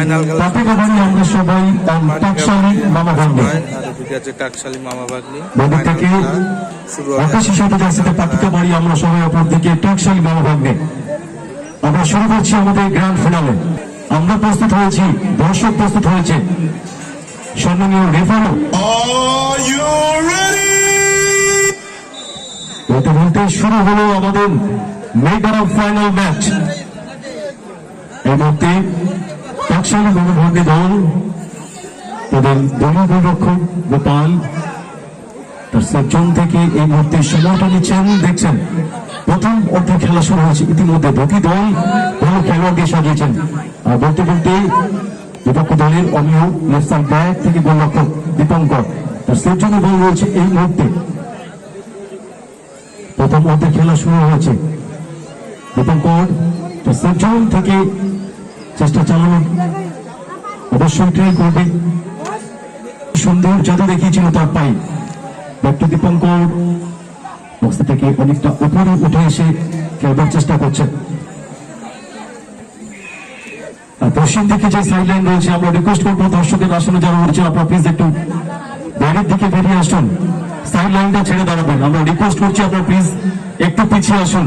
Final খেলা। বাড়ি আমরা সবাই টাকশালী মামা ভাগ্নে। আর আছে টাকশালী মামা থেকে শুরু আকাশী সাথে পাপিকা বাড়ি আমরা সবাই অপর দিকে টাকশালী মামা ভাগ্নে। আমরা শুরু করছি আমাদের গ্র্যান্ড ফিনালে আমরা প্রস্তুত হয়েছি দর্শক প্রস্তুত হয়েছে। সম্মানীয় রেফারও বলতে বলতে শুরু হলো আমাদের মেগা ফাইনাল ম্যাচ এই মুহূর্তে টাকশালী মনোভাগ্য দল তাদের দলীয় গোলরক্ষক গোপাল, তার সজ্জন থেকে এই মুহূর্তে সময়টা নিচ্ছেন, দেখছেন, প্রথম অর্ধে খেলা শুরু হয়েছে। ইতিমধ্যে দুটি দল ভালো খেলোয়াড়কে সাজিয়েছেন। বলতে বলতে বিপক্ষ দলের অমিয় লেফট ব্যাক থেকে গোলরক্ষক দীপঙ্কর, তার সজ্জনে বল রয়েছে এই মুহূর্তে। প্রথম অর্ধে খেলা শুরু হয়েছে। দীপঙ্কর, তার সজ্জন থেকে চেষ্টা চালানো। অবশ্যই ট্রাই করবে। সুন্দর জাদু দেখিয়েছিল তার পায়ে। ডক্টর দীপঙ্কর বক্স থেকে অনেকটা উপরে উঠে এসে খেলবার চেষ্টা করছে। পশ্চিম দিকে যে সাইড লাইন রয়েছে, আমরা রিকোয়েস্ট করব দর্শকের আসনে যারা রয়েছে আপনারা প্লিজ একটু বাইরের দিকে বেরিয়ে আসুন। সাইড লাইনটা ছেড়ে দাঁড়াবেন। আমরা রিকোয়েস্ট করছি আপনারা প্লিজ একটু পিছিয়ে আসুন।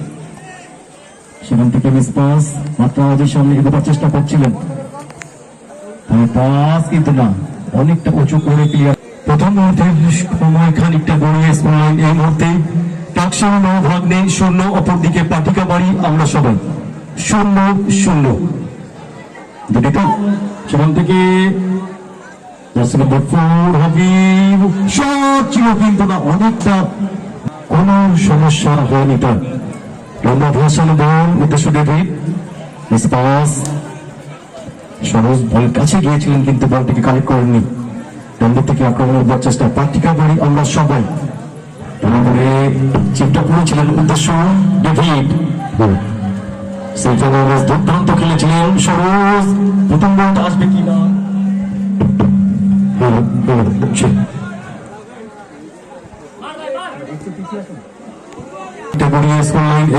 সেখান থেকে মিস পাস, মাত্র আমাদের সামনে এগোবার চেষ্টা করছিলেন। পাস কিন্তু না, অনেকটা উঁচু করে ক্লিয়ার প্রথম মুহূর্তে সময় খানিকটা গড়িয়ে স্কোরলাইন এই মুহূর্তে। টাকসাম ভাগ্নে শূন্য পাটিকা বাড়ি, আমরা সবাই। শূন্য শূন্য। দুটি তো, সেখান থেকে jersey number four Habib shot ছিল কিন্তু না, অনেকটা কোন সমস্যা হয়নি তার। লম্বা ভাসানো বল উদ্দেশ্য ডেভিড পাস সরোজ বল কাছে গিয়েছিলেন কিন্তু বলটিকে কালেক্ট করেননি। ডান থেকে আক্রমণের বল চেষ্টা। পার্টিকা বাড়ি আমরা সবাই। তারপরে চিপটা করেছিলেন উদ্দেশ্য ডেভিড। সেখানে দুর্দান্ত খেলেছিলেন সরোজ প্রথম বলটা আসবে কিনা? হলো, হলো,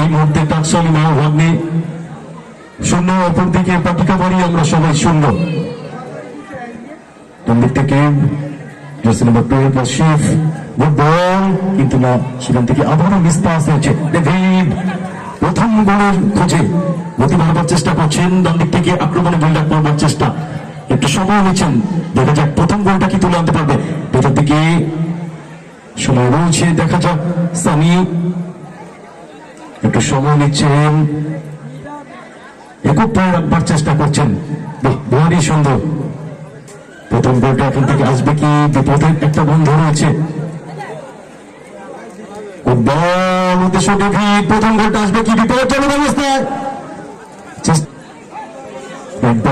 এই মুহূর্তে টাকশালী মা ভাগ্নে শূন্য অপর দিকে আমরা সবাই শূন্য। ডান থেকে jersey number twelve good ball কিন্তু না, সেখান থেকে আবারও মিস হয়েছে ডেভিড প্রথম গোলের খোঁজে গতি বাড়াবার চেষ্টা করছেন, ডান দিক থেকে আক্রমণে বিল্ড আপ করবার চেষ্টা। একটু সময় নিচ্ছেন, দেখা যাক প্রথম গোলটা কি তুলে আনতে পারবে। ভেতর দিকে সময় রয়েছে, দেখা যাক। সানি একটু সময় নিচ্ছেন। একক পায়ে রাখবার চেষ্টা করছেন। ভারী সুন্দর। প্রথম গোলটা এখন থেকে আসবে কি? বিপদের একটা বন্ধ রয়েছে। প্রথম গোলটা আসবে কি? বিপজ্জনক অবস্থায় চেষ্টা-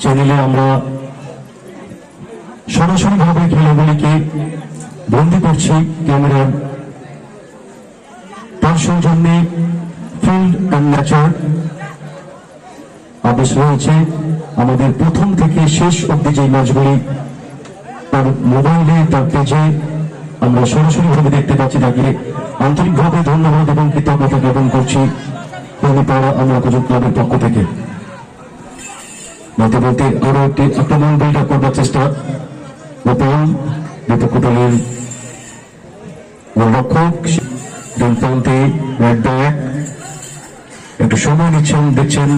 চ্যানেলে আমরা সরাসরি ভাবে খেলাগুলিকে বন্দি করছি ক্যামেরার। তার সৌজন্যে ফিল্ড অ্যান্ড নেচার আদেশ রয়েছে। আমাদের প্রথম থেকে শেষ অব্দি যে ম্যাচগুলি, তার মোবাইলে, তার পেজে আমরা সরাসরি ভাবে দেখতে পাচ্ছি তাকে। আন্তরিকভাবে ধন্যবাদ এবং কৃতজ্ঞতা জ্ঞাপন করছি। পাড়া আমরা ক্লাবের পক্ষ থেকে। বলতে আরও একটি আক্রমণ বিল্ড আপ করবার চেষ্টা। গোপাল বিপক্ষ দলের গোলরক্ষক একটু সময় নিচ্ছেন, দেখছেন।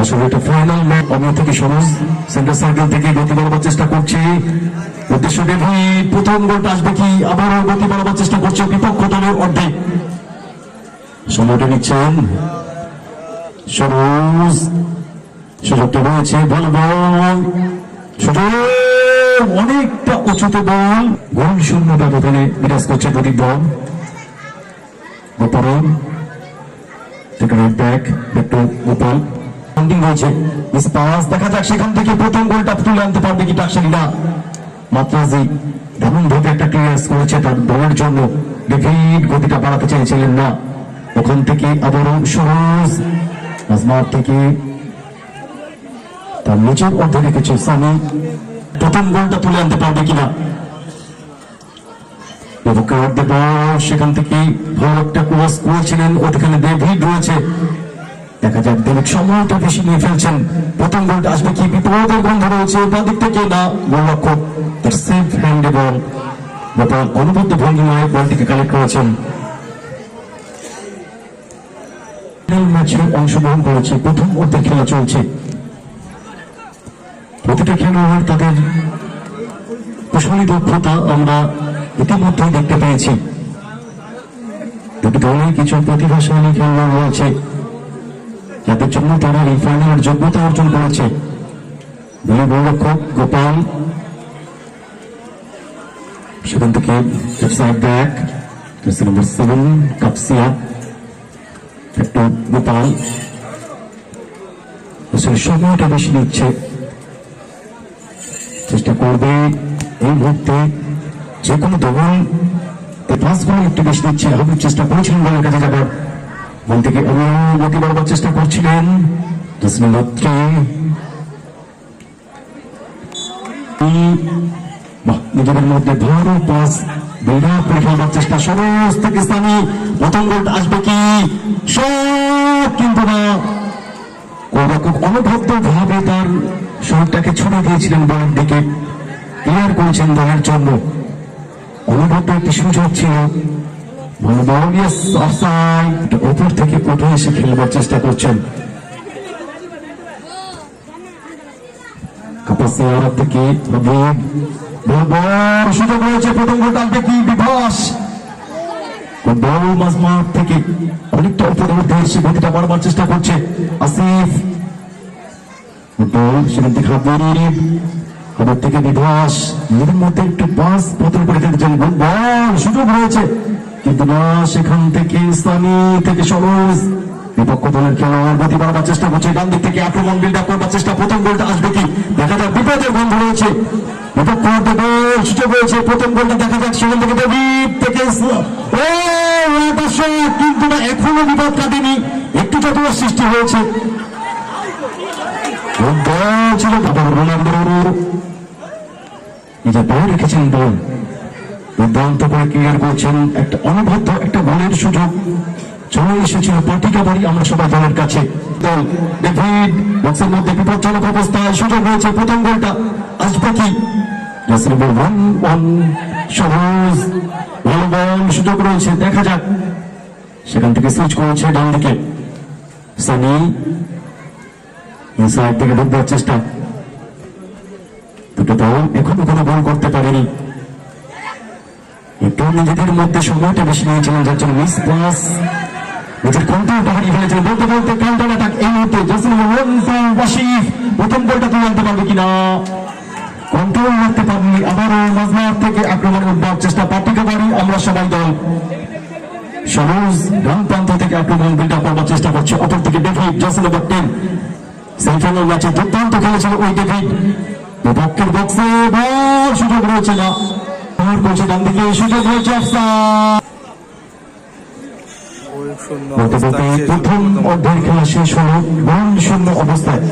আসলে এটা ফাইনাল ম্যাচ থেকে সরোজ সেন্টার সার্কেল থেকে গতি বাড়াবার চেষ্টা করছে। উদ্দেশ্য ডেভিড প্রথম গোলটা আসবে কি? আবারও গতি বাড়াবার চেষ্টা করছে বিপক্ষ দলের অর্ধেক। সময়টা নিচ্ছেন। সুযোগটা রয়েছে বল বল সুযোগ, অনেকটা উঁচুতে বল। গোল শূন্য ব্যবধানে বিরাজ করছে প্রদীপ বল। গোপাল সেখান থেকে প্রথম গোলটা তুলে আনতে পারবে কি না মাত্রাজি দারুণ ভাবে একটা ক্লিয়ারেন্স করেছে তার দলের জন্য গতিটা বাড়াতে চাইছিলেন না। ওখান থেকে আবারও সরোজ নাজমার থেকে তার নিচের অর্ধে রেখেছে সানি। প্রথম গোলটা তুলে আনতে পারবে কিনা? সেখান থেকে ভালো একটা ক্রস করেছিলেন ওখানে ডেভিড রয়েছে। দেখা যাক, ডেভিড সময়টা বেশি নিয়ে ফেলছেন। প্রথম গোলটা আসবে কি? বিপদের গন্ধ রয়েছে বাঁ দিক থেকে না, গোলরক্ষক, তার সেফ হ্যান্ড এবং গোপাল অনুবদ্ধ ভঙ্গিমায় বলটিকে কালেক্ট করেছেন ফাইনাল ম্যাচে অংশগ্রহণ করেছে। প্রথম অর্ধের খেলা চলছে। প্রতিটা খেলোয়াড় তাদের কুশলী দক্ষতা আমরা ইতিমধ্যেই দেখতে পেয়েছি। দুটি দলে কিছু প্রতিভাশালী খেলোয়াড় রয়েছে, যাদের জন্য তারা এই ফাইনালের যোগ্যতা অর্জন করেছে। দলীয় গোলরক্ষক গোপাল, সেখান থেকে ব্যাক নাম্বার সেভেন কাপসিয়া একটু গোপাল সময়টা বেশি নিচ্ছে। চেষ্টা করবে এই মুহূর্তে যে কোনো এই পাঁচগুলো একটু বেশি দিচ্ছে হাবিব চেষ্টা করেছিলেন বলের কাছে যাবার। বল থেকে গতি বাড়াবার চেষ্টা করছিলেন। জসমিন নিজেদের মধ্যে ভালো পাস বিরাট চেষ্টা থেকে স্থানীয় প্রথম গোলটা আসবে কি? শট কিন্তু না। ভাবে তার শরীরটাকে ছুড়ে দিয়েছিলেন বলের দিকে। ক্লিয়ার করেছেন দলের জন্য। অনবদ্য একটি সুযোগ ছিল। ওপর থেকে উঠে এসে খেলবার চেষ্টা করছেন। থেকে বল সুযোগ রয়েছে প্রথম গোলটা আসবে কি বিভাস? বল মাঝমাঠ থেকে অনেকটা উপরে উঠে এসে গতিটা বাড়বার চেষ্টা করছে আসিফ। সেখান থেকে হাবিব হাবিব থেকে বিভাস। নিজের মধ্যে একটু পাস পতন করে দিতে বল সুযোগ রয়েছে। কিন্তু না, সেখান থেকে ইসলামী থেকে সরোজ বিপক্ষ দলের খেলোয়াড় গতি বাড়াবার চেষ্টা করছে। ডান দিক থেকে আক্রমণ বিল্ড করবার চেষ্টা। প্রথম গোলটা আসবে কি? দেখা যাক, বিপদের গন্ধ রয়েছে। এখনও বিপদ কাটেনি। একটু চতুর সৃষ্টি হয়েছে। রেখেছেন বল। দুর্দান্ত করে ক্লিয়ার করছেন। একটা অনবদ্য একটা গোলের সুযোগ। চলে এসেছিল পাটিকা বাড়ি, আমরা সবাই দলের কাছে। দল, ডেভিড, বক্সের মধ্যে বিপজ্জনক অবস্থায় সুযোগ হয়েছে। প্রথম গোলটা আসবে কি জাসির বল ওয়ান ওয়ান সহজ ভালো বল সুযোগ রয়েছে, দেখা যাক। সেখান থেকে সুইচ করেছে ডান দিকে। সানি ইনসাইড থেকে ঢুকবার চেষ্টা। দুটো দল এখনও কোনো গোল করতে পারেনি। একটু নিজেদের মধ্যে সময়টা বেশি নিয়েছিলেন যার জন্য মিস প্লাস নিজের কন্ট্রোলটা হারিয়ে ফেলেছেন বলতে বলতে কাউন্টার অ্যাটাক এই মুহূর্তে। জাসিম ওয়াসিফ, প্রথম গোলটা তুলে আনতে পারবে কিনা? কন্ট্রোল রাখতে পারেনি আবারও মাঝমাঠ থেকে আক্রমণ উঠবার চেষ্টা পাটিকা বাড়ি আমরা সবাই দল সরোজ ডান প্রান্ত থেকে আক্রমণ বিল্ড আপ করবার চেষ্টা করছে। অপর থেকে David Jasim number ten semifinal ম্যাচে দুর্দান্ত খেলেছিল ওই ডেভিড বিপক্ষের বক্সে বল সুযোগ রয়েছে না। আমার করছে ডান দিকে সুযোগ রয়েছে প্রথম অর্ধের খেলা শেষ হলো শূন্য অবস্থায়।